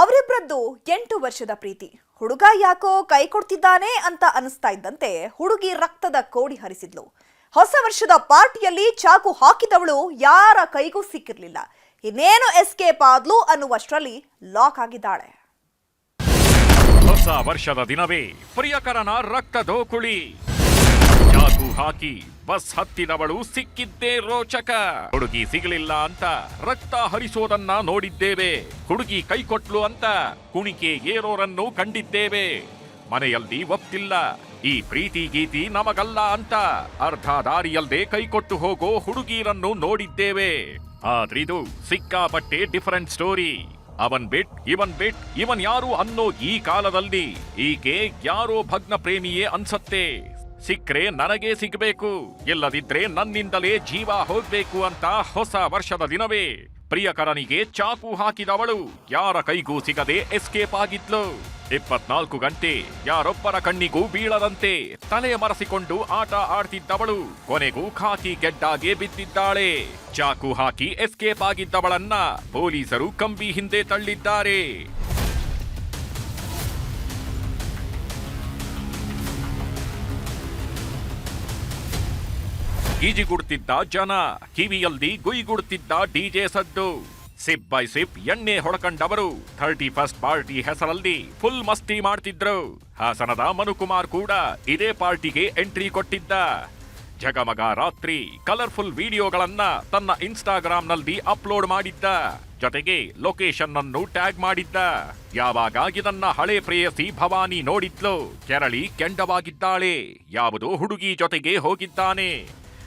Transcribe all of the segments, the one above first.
ಅವರಿಬ್ಬರದ್ದು ಎಂಟು ವರ್ಷದ ಪ್ರೀತಿ. ಹುಡುಗ ಯಾಕೋ ಕೈ ಕೊಡ್ತಿದ್ದಾನೆ ಅಂತ ಅನಿಸ್ತಾ ಇದ್ದಂತೆ ಹುಡುಗಿ ರಕ್ತದ ಕೋಡಿ ಹರಿಸಿದ್ಲು. ಹೊಸ ವರ್ಷದ ಪಾರ್ಟಿಯಲ್ಲಿ ಚಾಕು ಹಾಕಿದವಳು ಯಾರ ಕೈಗೂ ಸಿಕ್ಕಿರ್ಲಿಲ್ಲ. ಇನ್ನೇನು ಎಸ್ಕೇಪ್ ಆದ್ಲು ಅನ್ನುವಷ್ಟರಲ್ಲಿ ಲಾಕ್ ಆಗಿದ್ದಾಳೆ. ಹೊಸ ವರ್ಷದ ದಿನವೇ ಪ್ರಿಯಕರನ ರಕ್ತ ದೋಕುಳಿ ಚಾಕು ಹಾಕಿ ಬಸ್ ಹತ್ತಿದವಳು ಸಿಕ್ಕಿದ್ದೇ ರೋಚಕ. ಹುಡುಗಿ ಸಿಗಲಿಲ್ಲ ಅಂತ ರಕ್ತ ಹರಿಸೋದನ್ನ ನೋಡಿದ್ದೇವೆ. ಹುಡುಗಿ ಕೈ ಕೊಟ್ಲು ಅಂತ ಕುಣಿಕೆ ಏರೋರನ್ನು ಕಂಡಿದ್ದೇವೆ. ಮನೆಯಲ್ಲಿ ಒಪ್ತಿಲ್ಲ. ಈ ಪ್ರೀತಿ ಗೀತಿ ನಮಗಲ್ಲ ಅಂತ ಅರ್ಧ ದಾರಿಯಲ್ಲದೆ ಕೈಕೊಟ್ಟು ಹೋಗೋ ಹುಡುಗಿರನ್ನು ನೋಡಿದ್ದೇವೆ. ಆದ್ರಿದು ಸಿಕ್ಕಾಪಟ್ಟೆ ಡಿಫರೆಂಟ್ ಸ್ಟೋರಿ ಅವನ್ ಬಿಟ್, ಇವನ್ ಬಿಟ್, ಇವನ್ ಯಾರು ಅನ್ನೋ ಈ ಕಾಲದಲ್ಲಿ ಈಕೆ ಯಾರೋ ಭಗ್ನ ಪ್ರೇಮಿಯೇ ಅನ್ಸತ್ತೆ. ಸಿಕ್ರೆ ನನಗೆ ಸಿಗಬೇಕು, ಇಲ್ಲದಿದ್ರೆ ನನ್ನಿಂದಲೇ ಜೀವ ಹೋಗ್ಬೇಕು ಅಂತ ಹೊಸ ವರ್ಷದ ದಿನವೇ. ಪ್ರಿಯಕರನಿಗೆ ಚಾಕು ಹಾಕಿದವಳು, ಯಾರ ಕೈಗೂ ಸಿಗದೆ ಎಸ್ಕೇಪ್ ಆಗಿದ್ಲು. ಇಪ್ಪತ್ನಾಲ್ಕು ಗಂಟೆ, ಯಾರೊಬ್ಬರ ಕಣ್ಣಿಗೂ ಬೀಳದಂತೆ ತಲೆ ಮರೆಸಿಕೊಂಡು ಆಟ ಆಡ್ತಿದ್ದವಳು, ಕೊನೆಗೂ ಖಾಕಿ ಗೆಡ್ಡಾಗೆ ಬಿದ್ದಿದ್ದಾಳೆ. ಚಾಕು ಹಾಕಿ ಎಸ್ಕೇಪ್ ಆಗಿದ್ದವಳನ್ನ ಪೊಲೀಸರು ಕಂಬಿ ಹಿಂದೆ ತಳ್ಳಿದ್ದಾರೆ. ಗೀಜಿಗುಡ್ತಿದ್ದ ಜನ, ಕಿವಿಯಲ್ಲಿ ಗುಯ್ಗುಡ್ತಿದ್ದ ಡಿಜೆ ಸದ್ದು. ಸಿಪ್ ಬೈ ಸಿಪ್ ಎಣ್ಣೆ ಹೊಡಕಂಡವರು. ಥರ್ಟಿ ಫಸ್ಟ್ ಪಾರ್ಟಿ ಹೆಸರಲ್ಲಿ ಫುಲ್ ಮಸ್ತಿ ಮಾಡ್ತಿದ್ರು. ಹಾಸನದ ಮನುಕುಮಾರ್ ಕೂಡ ಇದೇ ಪಾರ್ಟಿಗೆ ಎಂಟ್ರಿ ಕೊಟ್ಟಿದ್ದ. ಜಗಮಗ ರಾತ್ರಿ ಕಲರ್ಫುಲ್ ವಿಡಿಯೋಗಳನ್ನ ತನ್ನ ಇನ್ಸ್ಟಾಗ್ರಾಂನಲ್ಲಿ ಅಪ್ಲೋಡ್ ಮಾಡಿದ್ದ. ಜೊತೆಗೆ ಲೊಕೇಶನ್ ಅನ್ನು ಟ್ಯಾಗ್ ಮಾಡಿದ್ದ. ಯಾವಾಗ ಇದನ್ನ ಹಳೆ ಪ್ರೇಯಸಿ ಭವಾನಿ ನೋಡಿದ್ಲು, ಕೆರಳಿ ಕೆಂಡವಾಗಿದ್ದಾಳೆ. ಯಾವುದೋ ಹುಡುಗಿ ಜೊತೆಗೆ ಹೋಗಿದ್ದಾನೆ.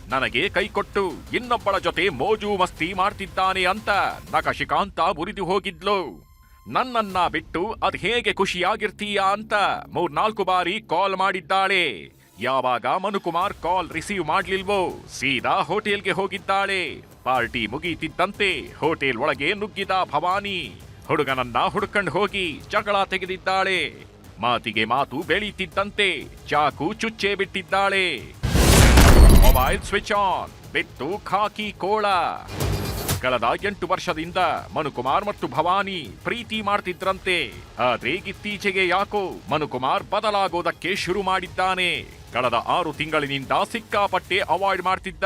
ನನಗೆ ಕೈಕೊಟ್ಟು, ಇನ್ನೊಬ್ಬಳ ಜೊತೆ ಮೋಜು ಮಸ್ತಿ ಮಾಡ್ತಿದ್ದಾನೆ ಅಂತ ನಕಶಿಕಾಂತ ಮುರಿದು ಹೋಗಿದ್ಲು. ನನ್ನನ್ನ ಬಿಟ್ಟು ಅದ್ ಹೇಗೆ ಖುಷಿಯಾಗಿರ್ತೀಯ ಅಂತ ಮೂರ್ನಾಲ್ಕು ಬಾರಿ ಕಾಲ್ ಮಾಡಿದ್ದಾಳೆ. ಯಾವಾಗ ಮನುಕುಮಾರ್ ಕಾಲ್ ರಿಸೀವ್ ಮಾಡ್ಲಿಲ್ವೋ, ಸೀದಾ ಹೋಟೆಲ್ಗೆ ಹೋಗಿದ್ದಾಳೆ. ಪಾರ್ಟಿ ಮುಗೀತಿದ್ದಂತೆ ಹೋಟೆಲ್ ಒಳಗೆ ನುಗ್ಗಿದ ಭವಾನಿ ಹುಡುಗನನ್ನ ಹುಡ್ಕಂಡ್ ಹೋಗಿ ಜಗಳ ತೆಗೆದಿದ್ದಾಳೆ. ಮಾತಿಗೆ ಮಾತು ಬೆಳೀತಿದ್ದಂತೆ ಚಾಕು ಚುಚ್ಚೆ ಬಿಟ್ಟಿದ್ದಾಳೆ. ಮೊಬೈಲ್ ಸ್ವಿಚ್ ಆನ್ ಬಿಟ್ಟು ಖಾಕಿ ಕೋಳ. ಕಳೆದ ಎಂಟು ವರ್ಷದಿಂದ ಮನುಕುಮಾರ್ ಮತ್ತು ಭವಾನಿ ಪ್ರೀತಿ ಮಾಡ್ತಿದ್ರಂತೆ. ಆದ್ರೆ ಇತ್ತೀಚೆಗೆ ಯಾಕೋ ಮನುಕುಮಾರ್ ಬದಲಾಗೋದಕ್ಕೆ ಶುರು ಮಾಡಿದ್ದಾನೆ. ಕಳೆದ ಆರು ತಿಂಗಳಿನಿಂದ ಸಿಕ್ಕಾಪಟ್ಟೆ ಅವಾಯ್ಡ್ ಮಾಡ್ತಿದ್ದ.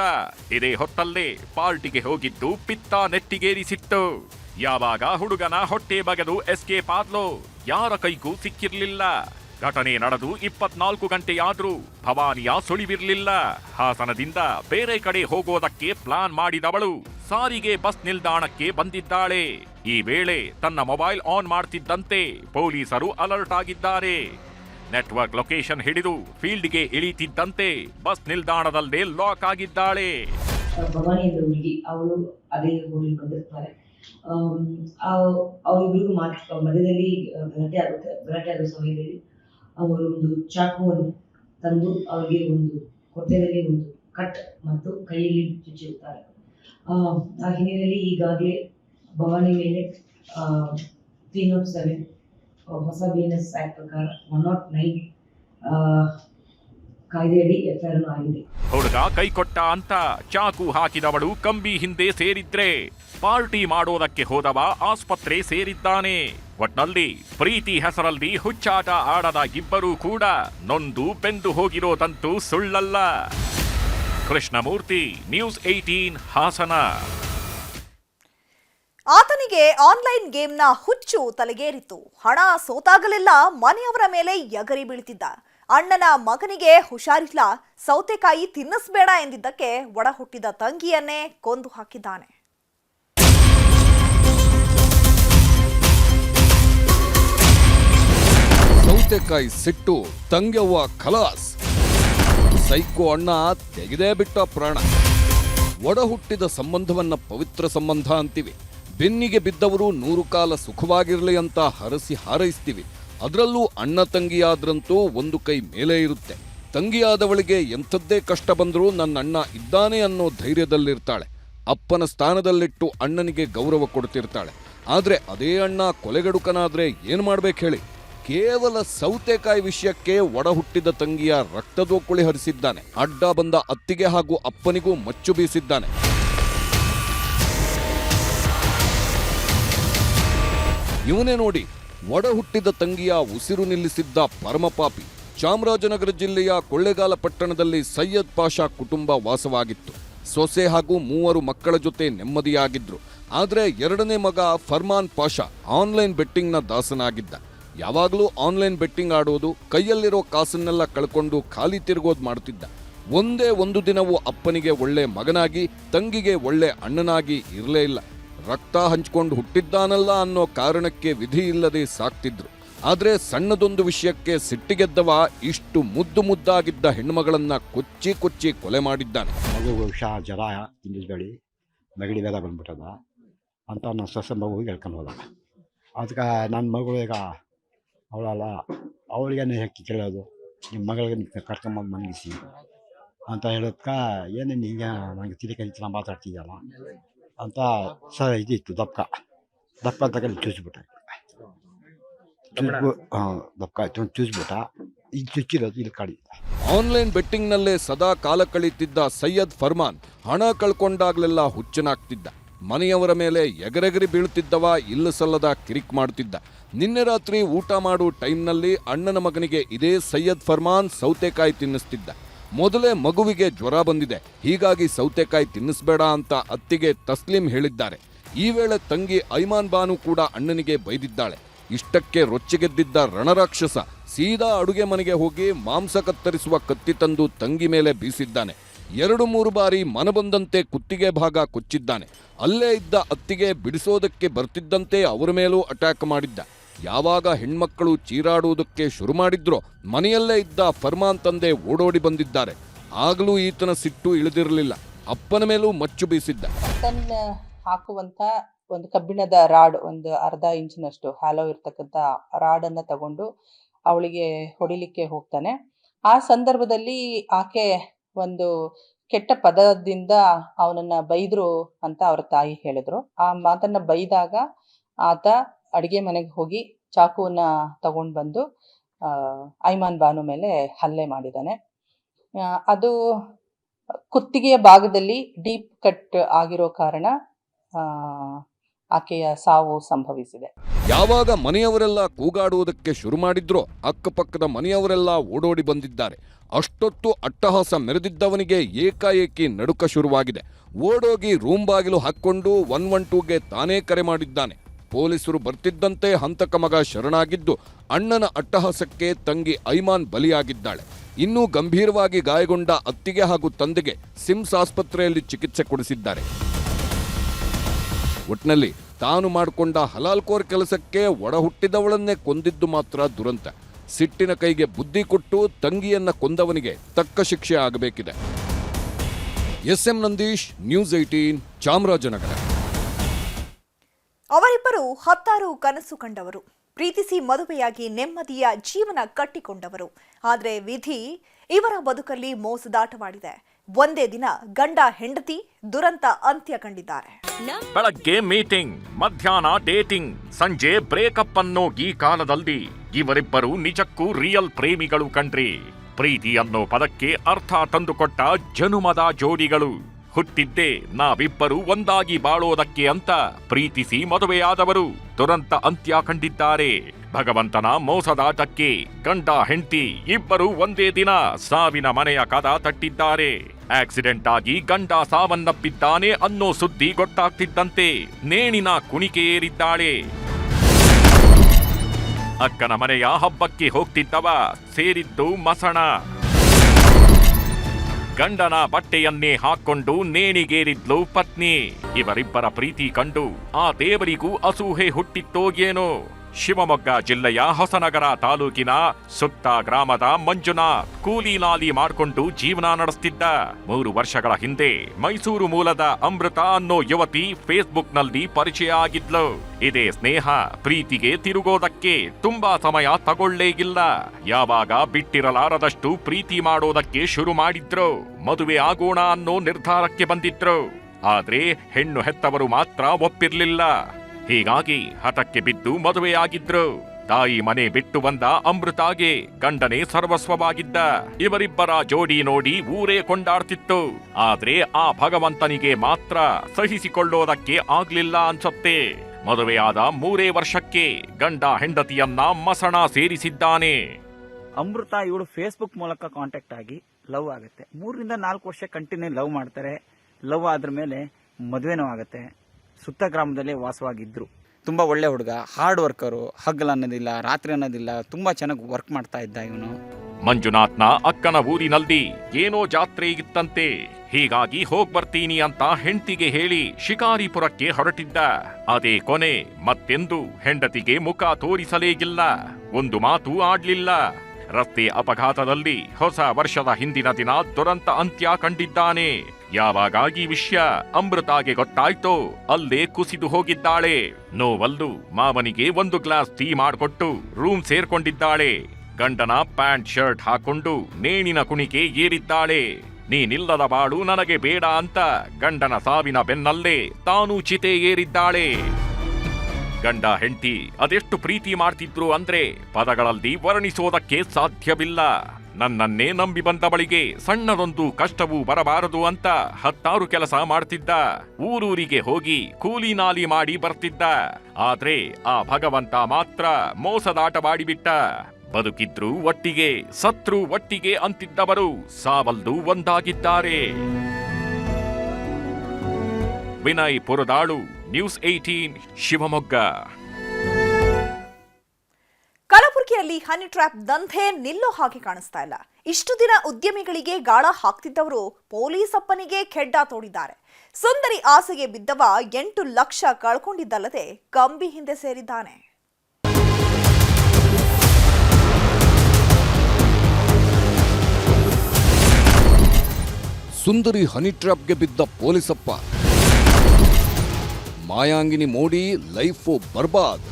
ಇದೇ ಹೊತ್ತಲ್ಲೇ ಪಾರ್ಟಿಗೆ ಹೋಗಿದ್ದು ಪಿತ್ತ ನೆತ್ತಿಗೇರಿಸಿತ್ತು ಯಾವಾಗ ಹುಡುಗನ ಹೊಟ್ಟೆ ಬಗೆದು ಎಸ್ಕೇಪ್ ಆದ್ಲೋ ಯಾರ ಕೈಗೂ ಸಿಕ್ಕಿರ್ಲಿಲ್ಲ. ಘಟನೆ ನಡೆದು ಇಪ್ಪತ್ನಾಲ್ಕು ಗಂಟೆಯಾದರೂ ಭವಾನಿಯ ಸುಳಿವಿರಲಿಲ್ಲ. ಹಾಸನದಿಂದ ಬೇರೆ ಕಡೆ ಹೋಗೋದಕ್ಕೆ ಪ್ಲಾನ್ ಮಾಡಿದವಳು ಸಾರಿಗೆ ಬಸ್ ನಿಲ್ದಾಣಕ್ಕೆ ಬಂದಿದ್ದಾಳೆ. ಈ ವೇಳೆ ತನ್ನ ಮೊಬೈಲ್ ಆನ್ ಮಾಡ್ತಿದ್ದಂತೆ ಪೊಲೀಸರು ಅಲರ್ಟ್ ಆಗಿದ್ದಾರೆ. ನೆಟ್ವರ್ಕ್ ಲೊಕೇಶನ್ ಹಿಡಿದು ಫೀಲ್ಡ್ಗೆ ಇಳಿತಿದ್ದಂತೆ ಬಸ್ ನಿಲ್ದಾಣದಲ್ಲೇ ಲಾಕ್ ಆಗಿದ್ದಾಳೆ. ಅವಳು ಅದೇ ಬಂದಿರ್ತಾರೆ. ಮಧ್ಯದಲ್ಲಿ ಗಲಾಟೆ ಆಗುತ್ತೆ. ಗಲಾಟೆ ಆಗೋ ಸಮಯದಲ್ಲಿ ಅವರು ಒಂದು ಚಾಕುವನ್ನು ತಂದು ಅವರಿಗೆ ಒಂದು ಹೊಟ್ಟೆಯಲ್ಲಿ ಒಂದು ಕಟ್ ಮತ್ತು ಕೈಯಲ್ಲಿ ಚುಚ್ಚಿರುತ್ತಾರೆ ಆ, ಆ ಹಿನ್ನೆಲೆಯಲ್ಲಿ ಈಗಾಗಲೇ ಭವಾನಿ ಮೇಲೆ ತ್ರೀ ನಾಟ್ ಸೆವೆನ್ ಹೊಸ ಬಿ ಎನ್ ಎಸ್ ಆ್ಯಕ್ಟ್ ಪ್ರಕಾರ ಒನ್ ನಾಟ್ ನೈನ್ ಕಾಯ್ದೆಯಡಿ ಎಫ್ಐಆರ್ ಆಗಿದೆ. ಹುಡುಗ ಕೈಕೊಟ್ಟ ಅಂತ ಚಾಕು ಹಾಕಿದವಳು ಕಂಬಿ ಹಿಂದೆ ಸೇರಿದ್ರೆ ಪಾರ್ಟಿ ಮಾಡೋದಕ್ಕೆ ಹೋದವ ಆಸ್ಪತ್ರೆ ಸೇರಿದ್ದಾನೆ. ಒಟ್ನಲ್ಲಿ ಪ್ರೀತಿ ಹೆಸರಲ್ಲಿ ಹುಚ್ಚಾಟ ಆಡದ ಇಬ್ಬರೂ ಕೂಡ ನೊಂದು ಬೆಂದು ಹೋಗಿರೋದಂತೂ ಸುಳ್ಳಲ್ಲ. Krishnamurthy news eighteen Hassan. ಆತನಿಗೆ ಆನ್ಲೈನ್ ಗೇಮ್ನ ಹುಚ್ಚು ತಲೆಗೇರಿತು. ಹಣ ಸೋತಾಗಲೆಲ್ಲ ಮನೆಯವರ ಮೇಲೆ ಎಗರಿ ಬೀಳ್ತಿದ್ದ. ಅಣ್ಣನ ಮಗನಿಗೆ ಹುಷಾರಿಲ್ಲ, ಸೌತೆಕಾಯಿ ತಿನ್ನಿಸ್ಬೇಡ ಎಂದಿದ್ದಕ್ಕೆ ಒಡ ಹುಟ್ಟಿದ ತಂಗಿಯನ್ನೇ ಕೊಂದು ಹಾಕಿದ್ದಾನೆ. ಸೌತೆಕಾಯಿ ಸಿಟ್ಟು, ತಂಗ್ಯವ್ವ ಖಲಾಸ್. ಸೈಕೋ ಅಣ್ಣ ತೆಗೆದೇ ಬಿಟ್ಟ ಪ್ರಾಣ. ಒಡ ಹುಟ್ಟಿದ ಸಂಬಂಧವನ್ನ ಪವಿತ್ರ ಸಂಬಂಧ ಅಂತೀವಿ. ಬೆನ್ನಿಗೆ ಬಿದ್ದವರು ನೂರು ಕಾಲ ಸುಖವಾಗಿರಲಿ ಅಂತ ಹರಸಿ ಹಾರೈಸ್ತೀವಿ. ಅದರಲ್ಲೂ ಅಣ್ಣ ತಂಗಿಯಾದ್ರಂತೂ ಒಂದು ಕೈ ಮೇಲೆ ಇರುತ್ತೆ. ತಂಗಿಯಾದವಳಿಗೆ ಎಂಥದ್ದೇ ಕಷ್ಟ ಬಂದರೂ ನನ್ನ ಅಣ್ಣ ಇದ್ದಾನೆ ಅನ್ನೋ ಧೈರ್ಯದಲ್ಲಿರ್ತಾಳೆ. ಅಪ್ಪನ ಸ್ಥಾನದಲ್ಲಿಟ್ಟು ಅಣ್ಣನಿಗೆ ಗೌರವ ಕೊಡ್ತಿರ್ತಾಳೆ. ಆದರೆ ಅದೇ ಅಣ್ಣ ಕೊಲೆಗಡುಕನಾದರೆ ಏನು ಮಾಡ್ಬೇಕು ಹೇಳಿ? ಕೇವಲ ಸೌತೆಕಾಯಿ ವಿಷಯಕ್ಕೆ ಒಡ ಹುಟ್ಟಿದ ತಂಗಿಯ ರಕ್ತದೋಕುಳಿ ಹರಿಸಿದ್ದಾನೆ. ಅಡ್ಡ ಬಂದ ಅತ್ತಿಗೆ ಹಾಗೂ ಅಪ್ಪನಿಗೂ ಮಚ್ಚು ಬೀಸಿದ್ದಾನೆ. ಇವನೇ ನೋಡಿ ಒಡ ಹುಟ್ಟಿದ ತಂಗಿಯ ಉಸಿರು ನಿಲ್ಲಿಸಿದ್ದ ಪರಮಪಾಪಿ ಚಾಮರಾಜನಗರ ಜಿಲ್ಲೆಯ ಕೊಳ್ಳೇಗಾಲ ಪಟ್ಟಣದಲ್ಲಿ ಸೈಯದ್ ಪಾಷಾ ಕುಟುಂಬ ವಾಸವಾಗಿತ್ತು. ಸೊಸೆ ಹಾಗೂ ಮೂವರು ಮಕ್ಕಳ ಜೊತೆ ನೆಮ್ಮದಿಯಾಗಿದ್ರು. ಆದರೆ ಎರಡನೇ ಮಗ ಫರ್ಮಾನ್ ಪಾಷಾ ಆನ್ಲೈನ್ ಬೆಟ್ಟಿಂಗ್ನ ದಾಸನಾಗಿದ್ದ. ಯಾವಾಗಲೂ ಆನ್ಲೈನ್ ಬೆಟ್ಟಿಂಗ್ ಆಡೋದು, ಕೈಯಲ್ಲಿರೋ ಕಾಸನ್ನೆಲ್ಲ ಕಳ್ಕೊಂಡು ಖಾಲಿ ತಿರುಗೋದು ಮಾಡ್ತಿದ್ದ. ಒಂದೇ ಒಂದು ದಿನವೂ ಅಪ್ಪನಿಗೆ ಒಳ್ಳೆ ಮಗನಾಗಿ, ತಂಗಿಗೆ ಒಳ್ಳೆ ಅಣ್ಣನಾಗಿ ಇರಲೇ ಇಲ್ಲ. ರಕ್ತ ಹಂಚ್ಕೊಂಡು ಹುಟ್ಟಿದ್ದಾನಲ್ಲ ಅನ್ನೋ ಕಾರಣಕ್ಕೆ ವಿಧಿ ಇಲ್ಲದೆ ಸಾಕ್ತಿದ್ರು. ಆದ್ರೆ ಸಣ್ಣದೊಂದು ವಿಷಯಕ್ಕೆ ಸಿಟ್ಟಿಗೆದ್ದವ ಇಷ್ಟು ಮುದ್ದು ಮುದ್ದಾಗಿದ್ದ ಹೆಣ್ಮಗಳನ್ನ ಕೊಚ್ಚಿ ಕೊಚ್ಚಿ ಕೊಲೆ ಮಾಡಿದ್ದಾನೆ. ಜರಾಯ ತಿನ್ನಿಸ್ಬೇಡಿ ನೆಗಡಿ ಬೇರೆ ಬಂದ್ಬಿಟ್ಟದ. ಅಂತ ನನ್ನ ಸೊಸೆ ಮಗು ಹೇಳ್ಕೊಂಡು ಹೋದ. ಅದಕ್ಕೆ ನನ್ನ ಮಗಳು ಈಗ ಅವಳಲ್ಲ ಅವಳಿಗೇನೆ ಹೆಕ್ಕಿ ಕೇಳೋದು? ನಿಮ್ಮ ಮಗಳಿಗೆ ಕರ್ಕೊಂಬಂದು ಮನಗಿಸಿ ಅಂತ ಹೇಳೋದ್ಕ ಏನೇನು ಹಿಂಗೆ ನನಗೆ ಚೆನ್ನಾಗಿ ಮಾತಾಡ್ತಿದ್ದಲ್ಲ ಅಂತ ಸ ಇದಿತ್ತು ದಪ್ಪ ದಪ್ಪ ತಗೊಂಡು ಚೂಸ್ಬಿಟ್ಟೆ ಚೂಸ್ಬು ಹಾಂ ದಪ್ಪ ಆಯ್ತು ಚೂಸ್ಬಿಟ್ಟ ಚುಚ್ಚಿರೋದು ಇಲ್ಲಿ ಕಾಡಿ ಆನ್ಲೈನ್ ಬೆಟ್ಟಿಂಗ್ನಲ್ಲೇ ಸದಾ ಕಾಲ ಕಳೀತಿದ್ದ ಸೈಯದ್ ಫರ್ಮಾನ್ ಹಣ ಕಳ್ಕೊಂಡಾಗ್ಲೆಲ್ಲ ಹುಚ್ಚನಾಗ್ತಿದ್ದ. ಮನೆಯವರ ಮೇಲೆ ಎಗರೆಗರಿ ಬೀಳ್ತಿದ್ದವ ಇಲ್ಲ ಸಲ್ಲದ ಕಿರಿಕ್ ಮಾಡುತ್ತಿದ್ದ ನಿನ್ನೆ ರಾತ್ರಿ ಊಟ ಮಾಡೋ ಟೈಮ್ನಲ್ಲಿ ಅಣ್ಣನ ಮಗನಿಗೆ ಇದೇ ಸೈಯದ್ ಫರ್ಮಾನ್ ಸೌತೆಕಾಯಿ ತಿನ್ನಿಸ್ತಿದ್ದ. ಮೊದಲೇ ಮಗುವಿಗೆ ಜ್ವರ ಬಂದಿದೆ. ಹೀಗಾಗಿ ಸೌತೆಕಾಯಿ ತಿನ್ನಿಸ್ಬೇಡ ಅಂತ ಅತ್ತಿಗೆ ತಸ್ಲಿಂ ಹೇಳಿದ್ದಾರೆ. ಈ ವೇಳೆ ತಂಗಿ ಐಮಾನ್ ಬಾನು ಕೂಡ ಅಣ್ಣನಿಗೆ ಬೈದಿದ್ದಾಳೆ. ಇಷ್ಟಕ್ಕೆ ರೊಚ್ಚಿಗೆದ್ದಿದ್ದ ರಣರಾಕ್ಷಸ ಸೀದಾ ಅಡುಗೆ ಮನೆಗೆ ಹೋಗಿ ಮಾಂಸ ಕತ್ತರಿಸುವ ಕತ್ತಿ ತಂದು ತಂಗಿ ಮೇಲೆ ಬೀಸಿದ್ದಾನೆ. ಎರಡು ಮೂರು ಬಾರಿ ಮನಬಂದಂತೆ ಕುತ್ತಿಗೆ ಭಾಗ ಕೊಚ್ಚಿದ್ದಾನೆ. ಅಲ್ಲೇ ಇದ್ದ ಅತ್ತಿಗೆ ಬಿಡಿಸೋದಕ್ಕೆ ಬರ್ತಿದ್ದಂತೆ ಅವರ ಮೇಲೂ ಅಟ್ಯಾಕ್ ಮಾಡಿದ್ದ. ಯಾವಾಗ ಹೆಣ್ಮಕ್ಕಳು ಚೀರಾಡುವುದಕ್ಕೆ ಶುರು ಮಾಡಿದ್ರೋ ಮನೆಯಲ್ಲೇ ಇದ್ದ ಫರ್ಮಾನ್ ತಂದೆ ಓಡೋಡಿ ಬಂದಿದ್ದಾರೆ. ಆಗಲೂ ಈತನ ಸಿಟ್ಟು ಇಳಿದಿರಲಿಲ್ಲ. ಅಪ್ಪನ ಮೇಲೂ ಮಚ್ಚು ಬೀಸಿದ್ದ. ಹಾಕುವಂತ ಒಂದು ಕಬ್ಬಿಣದ ರಾಡ್, ಒಂದು ಅರ್ಧ ಇಂಚಿನಷ್ಟು ಹ್ಯಾಲೋ ಇರ್ತಕ್ಕಂಥ ರಾಡನ್ನು ತಗೊಂಡು ಅವಳಿಗೆ ಹೊಡಿಲಿಕ್ಕೆ ಹೋಗ್ತಾನೆ. ಆ ಸಂದರ್ಭದಲ್ಲಿ ಆಕೆ ಒಂದು ಕೆಟ್ಟ ಪದದಿಂದ ಅವನನ್ನ ಬೈದ್ರು ಅಂತ ಅವ್ರ ತಾಯಿ ಹೇಳಿದ್ರು. ಆ ಮಾತನ್ನ ಬೈದಾಗ ಆತ ಅಡಿಗೆ ಮನೆಗೆ ಹೋಗಿ ಚಾಕುವನ್ನ ತಗೊಂಡು ಬಂದು ಐಮಾನ್ ಬಾನು ಮೇಲೆ ಹಲ್ಲೆ ಮಾಡಿದ್ದಾನೆ. ಅದು ಕುತ್ತಿಗೆಯ ಭಾಗದಲ್ಲಿ ಡೀಪ್ ಕಟ್ ಆಗಿರೋ ಕಾರಣ ಆಕೆಯ ಸಾವು ಸಂಭವಿಸಿದೆ. ಯಾವಾಗ ಮನೆಯವರೆಲ್ಲ ಕೂಗಾಡುವುದಕ್ಕೆ ಶುರು ಮಾಡಿದ್ರೋ ಅಕ್ಕಪಕ್ಕದ ಮನೆಯವರೆಲ್ಲ ಓಡೋಡಿ ಬಂದಿದ್ದಾರೆ. ಅಷ್ಟೊತ್ತು ಅಟ್ಟಹಾಸ ಮೆರೆದಿದ್ದವನಿಗೆ ಏಕಾಏಕಿ ನಡುಕ ಶುರುವಾಗಿದೆ. ಓಡೋಗಿ ರೂಮ್ ಬಾಗಿಲು ಹಾಕ್ಕೊಂಡು ಒನ್ ಒನ್ ಟೂಗೆ ತಾನೇ ಕರೆ ಮಾಡಿದ್ದಾನೆ. ಪೊಲೀಸರು ಬರ್ತಿದ್ದಂತೆ ಹಂತಕ ಮಗ ಶರಣಾಗಿದ್ದು ಅಣ್ಣನ ಅಟ್ಟಹಾಸಕ್ಕೆ ತಂಗಿ ಐಮಾನ್ ಬಲಿಯಾಗಿದ್ದಾಳೆ. ಇನ್ನೂ ಗಂಭೀರವಾಗಿ ಗಾಯಗೊಂಡ ಅತ್ತಿಗೆ ಹಾಗೂ ತಂದೆಗೆ ಸಿಮ್ಸ್ ಆಸ್ಪತ್ರೆಯಲ್ಲಿ ಚಿಕಿತ್ಸೆ ಕೊಡಿಸಿದ್ದಾರೆ. ಒಟ್ನಲ್ಲಿ ತಾನು ಮಾಡಿಕೊಂಡ ಹಲಾಲ್ಕೋರ್ ಕೆಲಸಕ್ಕೆ ಒಡಹುಟ್ಟಿದವಳನ್ನೇ ಕೊಂದಿದ್ದು ಮಾತ್ರ ದುರಂತ. ಸಿಟ್ಟಿನ ಕೈಗೆ ಬುದ್ಧಿ ಕೊಟ್ಟು ತಂಗಿಯನ್ನ ಕೊಂದವನಿಗೆ ತಕ್ಕ ಶಿಕ್ಷೆ ಆಗಬೇಕಿದೆ. S M Nandish, news eighteen Chamarajanagar. ಅವರಿಬ್ಬರು ಹತ್ತಾರು ಕನಸು ಕಂಡವರು. ಪ್ರೀತಿಸಿ ಮದುವೆಯಾಗಿ ನೆಮ್ಮದಿಯ ಜೀವನ ಕಟ್ಟಿಕೊಂಡವರು. ಆದರೆ ವಿಧಿ ಇವರ ಬದುಕಲ್ಲಿ ಮೋಸದಾಟವಾಡಿದೆ ಒಂದೇ ದಿನ ಗಂಡ ಹೆಂಡತಿ ದುರಂತ ಅಂತ್ಯ ಕಂಡಿದ್ದಾರೆ. ಬೆಳಗ್ಗೆ ಮೀಟಿಂಗ್, ಮಧ್ಯಾಹ್ನ ಡೇಟಿಂಗ್, ಸಂಜೆ ಬ್ರೇಕಪ್ ಅನ್ನೋ ಈ ಕಾಲದಲ್ಲಿ ಇವರಿಬ್ಬರು ನಿಜಕ್ಕೂ ರಿಯಲ್ ಪ್ರೇಮಿಗಳು ಕಂಡ್ರಿ ಪ್ರೀತಿ ಅನ್ನೋ ಪದಕ್ಕೆ ಅರ್ಥ ತಂದುಕೊಟ್ಟ ಜನುಮದ ಜೋಡಿಗಳು. ಹುಟ್ಟಿದ್ದೇ ನಾವಿಬ್ಬರು ಒಂದಾಗಿ ಬಾಳೋದಕ್ಕೆ ಅಂತ ಪ್ರೀತಿಸಿ ಮದುವೆಯಾದವರು ದುರಂತ ಅಂತ್ಯ ಕಂಡಿದ್ದಾರೆ ಭಗವಂತನ ಮೋಸದಾಟಕ್ಕೆ ಗಂಡ, ಹೆಂಡತಿ ಇಬ್ಬರು ಒಂದೇ ದಿನ ಸಾವಿನ ಮನೆಯ ಕದ ತಟ್ಟಿದ್ದಾರೆ. ಆಕ್ಸಿಡೆಂಟ್ ಆಗಿ ಗಂಡ ಸಾವನ್ನಪ್ಪಿದ್ದಾನೆ ಅನ್ನೋ ಸುದ್ದಿ ಗೊತ್ತಾಗ್ತಿದ್ದಂತೆ ನೇಣಿನ ಕುಣಿಕೆ ಏರಿದ್ದಾಳೆ. ಅಕ್ಕನ ಮನೆಯ ಹಬ್ಬಕ್ಕೆ ಹೋಗ್ತಿದ್ದವ ಸೇರಿದ್ದು ಮಸಣ. ಗಂಡನ ಬಟ್ಟೆಯನ್ನೇ ಹಾಕೊಂಡು ನೇಣಿಗೇರಿದ್ಲು ಪತ್ನಿ. ಇವರಿಬ್ಬರ ಪ್ರೀತಿ ಕಂಡು ಆ ದೇವರಿಗೂ ಅಸೂಹೆ ಹುಟ್ಟಿತ್ತೋ ಏನೋ. ಶಿವಮೊಗ್ಗ ಜಿಲ್ಲೆಯ ಹೊಸನಗರ ತಾಲೂಕಿನ ಸುತ್ತ ಗ್ರಾಮದ ಮಂಜುನಾಥ್ ಕೂಲಿ ನಾಲಿ ಮಾಡ್ಕೊಂಡು ಜೀವನ ನಡೆಸ್ತಿದ್ದ. ಮೂರು ವರ್ಷಗಳ ಹಿಂದೆ ಮೈಸೂರು ಮೂಲದ ಅಮೃತ ಅನ್ನೋ ಯುವತಿ ಫೇಸ್ಬುಕ್ನಲ್ಲಿ ಪರಿಚಯ ಆಗಿದ್ಲು. ಇದೇ ಸ್ನೇಹ ಪ್ರೀತಿಗೆ ತಿರುಗೋದಕ್ಕೆ ತುಂಬಾ ಸಮಯ ತಗೊಳ್ಳೇಗಿಲ್ಲ. ಯಾವಾಗ ಬಿಟ್ಟಿರಲಾರದಷ್ಟು ಪ್ರೀತಿ ಮಾಡೋದಕ್ಕೆ ಶುರು ಮಾಡಿದ್ರು. ಮದುವೆ ಆಗೋಣ ಅನ್ನೋ ನಿರ್ಧಾರಕ್ಕೆ ಬಂದಿದ್ರು. ಆದ್ರೆ ಹೆಣ್ಣು ಹೆತ್ತವರು ಮಾತ್ರ ಒಪ್ಪಿರ್ಲಿಲ್ಲ. ಹೀಗಾಗಿ ಹಠಕ್ಕೆ ಬಿದ್ದು ಮದುವೆಯಾಗಿದ್ರು. ತಾಯಿ ಮನೆ ಬಿಟ್ಟು ಬಂದ ಅಮೃತಾಗೆ ಗಂಡನೇ ಸರ್ವಸ್ವವಾಗಿದ್ದ. ಇವರಿಬ್ಬರ ಜೋಡಿ ನೋಡಿ ಊರೇ ಕೊಂಡಾಡ್ತಿತ್ತು. ಆದ್ರೆ ಆ ಭಗವಂತನಿಗೆ ಮಾತ್ರ ಸಹಿಸಿಕೊಳ್ಳೋದಕ್ಕೆ ಆಗ್ಲಿಲ್ಲ ಅನ್ಸತ್ತೆ. ಮದುವೆಯಾದ ಮೂರೇ ವರ್ಷಕ್ಕೆ ಗಂಡ ಹೆಂಡತಿಯನ್ನ ಮಸಣ ಸೇರಿಸಿದ್ದಾನೆ. ಅಮೃತ ಇವಳು ಫೇಸ್ಬುಕ್ ಮೂಲಕ ಕಾಂಟ್ಯಾಕ್ಟ್ ಆಗಿ ಲವ್ ಆಗುತ್ತೆ. ಮೂರರಿಂದ ನಾಲ್ಕು ವರ್ಷ ಕಂಟಿನ್ಯೂ ಲವ್ ಮಾಡ್ತಾರೆ. ಲವ್ ಆದ್ರ ಮೇಲೆ ಮದುವೆನೂ ಆಗುತ್ತೆ. ಸುತ್ತ ಗ್ರಾಮದಲ್ಲೇ ವಾಸವಾಗಿದ್ರು. ತುಂಬ ಒಳ್ಳೆ ಹುಡುಗ ಹಾರ್ಡ್ ವರ್ಕರು ಹಗ್ಲ ಅನ್ನೋದಿಲ್ಲ ರಾತ್ರಿ ಅನ್ನೋದಿಲ್ಲ ತುಂಬ ಚೆನ್ನಾಗಿ ವರ್ಕ್ ಮಾಡ್ತಾ ಇದ್ದ ಇವನು. ಮಂಜುನಾಥ್ನ ಅಕ್ಕನ ಊರಿನಲ್ಲಿ ಏನೋ ಜಾತ್ರೆ ಇತ್ತಂತೆ. ಹೀಗಾಗಿ ಹೋಗ್ ಬರ್ತೀನಿ ಅಂತ ಹೆಂಡತಿಗೆ ಹೇಳಿ ಶಿಕಾರಿಪುರಕ್ಕೆ ಹೊರಟಿದ್ದ. ಅದೇ ಕೊನೆ ಮತ್ತೆಂದು ಹೆಂಡತಿಗೆ ಮುಖ ತೋರಿಸಲೇ ಇಲ್ಲ. ಒಂದು ಮಾತು ಆಡ್ಲಿಲ್ಲ. ರಸ್ತೆ ಅಪಘಾತದಲ್ಲಿ ಹೊಸ ವರ್ಷದ ಹಿಂದಿನ ದಿನ ದುರಂತ ಅಂತ್ಯ ಕಂಡಿದ್ದಾನೆ. ಯಾವಾಗ ಈ ವಿಷಯ ಅಮೃತಾಗೆ ಗೊತ್ತಾಯ್ತೋ ಅಲ್ಲೇ ಕುಸಿದು ಹೋಗಿದ್ದಾಳೆ. ನೋವಲ್ಲು ಮಾವನಿಗೆ ಒಂದು ಗ್ಲಾಸ್ ಟೀ ಮಾಡಿಕೊಟ್ಟು ರೂಮ್ ಸೇರ್ಕೊಂಡಿದ್ದಾಳೆ. ಗಂಡನ ಪ್ಯಾಂಟ್ ಶರ್ಟ್ ಹಾಕೊಂಡು ನೇಣಿನ ಕುಣಿಕೆ ಏರಿದ್ದಾಳೆ. ನೀನಿಲ್ಲದ ಬಾಳು ನನಗೆ ಬೇಡ ಅಂತ ಗಂಡನ ಸಾವಿನ ಬೆನ್ನಲ್ಲೇ ತಾನೂ ಚಿತೆ ಏರಿದ್ದಾಳೆ. ಗಂಡ ಹೆಂಡತಿ ಅದೆಷ್ಟು ಪ್ರೀತಿ ಮಾಡ್ತಿದ್ರು ಅಂದ್ರೆ ಪದಗಳಲ್ಲಿ ವರ್ಣಿಸೋದಕ್ಕೆ ಸಾಧ್ಯವಿಲ್ಲ. ನನ್ನನ್ನೇ ನಂಬಿ ಬಂದ ಬಳಿಗೆ ಸಣ್ಣದೊಂದು ಕಷ್ಟವೂ ಬರಬಾರದು ಅಂತ ಹತ್ತಾರು ಕೆಲಸ ಮಾಡ್ತಿದ್ದ. ಊರೂರಿಗೆ ಹೋಗಿ ಕೂಲಿ ನಾಲಿ ಮಾಡಿ ಬರ್ತಿದ್ದ. ಆದ್ರೆ ಆ ಭಗವಂತ ಮಾತ್ರ ಮೋಸದಾಟವಾಡಿಬಿಟ್ಟ ಬದುಕಿದ್ರು ಒಟ್ಟಿಗೆ, ಸತ್ರು ಒಟ್ಟಿಗೆ ಅಂತಿದ್ದವರು ಸಾವಲ್ದು ಒಂದಾಗಿದ್ದಾರೆ. Vinay Puradalu. News eighteen Shivamogga. ಕಲಬುರಗಿಯಲ್ಲಿ ಹನಿ ಟ್ರ್ಯಾಪ್ ದಂಧೆ ನಿಲ್ಲೋ ಹಾಗೆ ಕಾಣಿಸ್ತಾ ಇಲ್ಲ. ಇಷ್ಟು ದಿನ ಉದ್ಯಮಿಗಳಿಗೆ ಗಾಳ ಹಾಕ್ತಿದ್ದವರು ಪೊಲೀಸಪ್ಪನಿಗೆ ಖೆಡ್ಡ ತೋಡಿದ್ದಾರೆ. ಸುಂದರಿ ಆಸೆಗೆ ಬಿದ್ದವ ಎಂಟು ಲಕ್ಷ ಕಳ್ಕೊಂಡಿದ್ದಲ್ಲದೆ ಕಂಬಿ ಹಿಂದೆ ಸೇರಿದ್ದಾನೆ. ಸುಂದರಿ ಹನಿ ಟ್ರ್ಯಾಪ್ಗೆ ಬಿದ್ದ ಪೊಲೀಸಪ್ಪ ಮಾಯಾಂಗಿನಿ ಮೋಡಿ ಲೈಫು ಬರ್ಬಾದ್.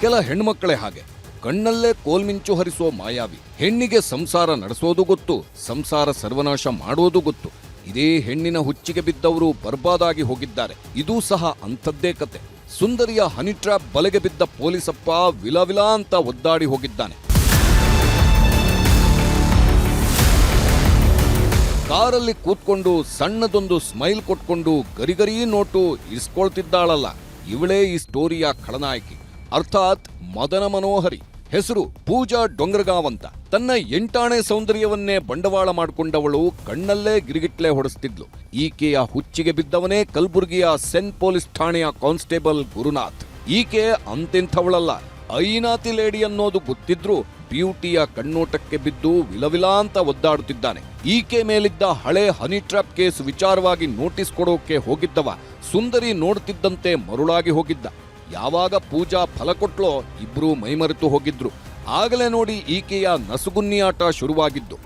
ಕೆಲ ಹೆಣ್ಮಕ್ಕಳೇ ಹಾಗೆ. ಕಣ್ಣಲ್ಲೇ ಕೋಲ್ಮಿಂಚು ಹರಿಸೋ ಮಾಯಾವಿ. ಹೆಣ್ಣಿಗೆ ಸಂಸಾರ ನಡೆಸೋದು ಗೊತ್ತು, ಸಂಸಾರ ಸರ್ವನಾಶ ಮಾಡೋದು ಗೊತ್ತು. ಇದೇ ಹೆಣ್ಣಿನ ಹುಚ್ಚಿಗೆ ಬಿದ್ದವರು ಬರ್ಬಾದಾಗಿ ಹೋಗಿದ್ದಾರೆ. ಇದೂ ಸಹ ಅಂಥದ್ದೇ ಕತೆ. ಸುಂದರಿಯ ಹನಿ ಟ್ರ್ಯಾಪ್ ಬಲೆಗೆ ಬಿದ್ದ ಪೊಲೀಸಪ್ಪ ವಿಲವಿಲಾ ಅಂತ ಒದ್ದಾಡಿ ಹೋಗಿದ್ದಾನೆ. ಕಾರಲ್ಲಿ ಕೂತ್ಕೊಂಡು ಸಣ್ಣದೊಂದು ಸ್ಮೈಲ್ ಕೊಟ್ಕೊಂಡು ಗರಿಗರಿ ನೋಟು ಇಸ್ಕೊಳ್ತಿದ್ದಾಳಲ್ಲ. ಇವಳೇ ಈ ಸ್ಟೋರಿಯ ಖಳನಾಯಕಿ. ಅರ್ಥಾತ್ ಮದನ ಮನೋಹರಿ. ಹೆಸರು ಪೂಜಾ ಡೊಂಗರಗಾವಂತ. ತನ್ನ ಎಂಟಾಣೆ ಸೌಂದರ್ಯವನ್ನೇ ಬಂಡವಾಳ ಮಾಡಿಕೊಂಡವಳು ಕಣ್ಣಲ್ಲೇ ಗಿರಿಗಿಟ್ಲೆ ಹೊಡೆಸ್ತಿದ್ಲು. ಈಕೆಯ ಹುಚ್ಚಿಗೆ ಬಿದ್ದವನೇ ಕಲಬುರಗಿಯ ಸೆನ್ ಪೊಲೀಸ್ ಠಾಣೆಯ ಕಾನ್ಸ್ಟೇಬಲ್ ಗುರುನಾಥ್. ಈಕೆ ಅಂತೆಂಥವಳಲ್ಲ. ಐನಾತಿ ಲೇಡಿ ಅನ್ನೋದು ಗೊತ್ತಿದ್ರೂ ಬ್ಯೂಟಿಯ ಕಣ್ಣೋಟಕ್ಕೆ ಬಿದ್ದು ವಿಲವಿಲ ಅಂತ ಒದ್ದಾಡುತ್ತಿದ್ದಾನೆ. ಈಕೆ ಮೇಲಿದ್ದ ಹಳೆ ಹನಿ ಟ್ರ್ಯಾಪ್ ಕೇಸ್ ವಿಚಾರವಾಗಿ ನೋಟಿಸ್ ಕೊಡೋಕೆ ಹೋಗಿದ್ದವ, ಸುಂದರಿ ನೋಡುತ್ತಿದ್ದಂತೆ ಮರುಳಾಗಿ ಹೋಗಿದ್ದ. ಯಾವಾಗ ಪೂಜಾ ಫಲ ಕೊಟ್ಲೋ ಇಬ್ರು ಮೈಮರೆತು ಹೋಗಿದ್ರು. ಆಗಲೇ ನೋಡಿ ಈಕೆಯ ನಸುಗುನ್ನಿಯಾಟ ಶುರುವಾಗಿದ್ದು.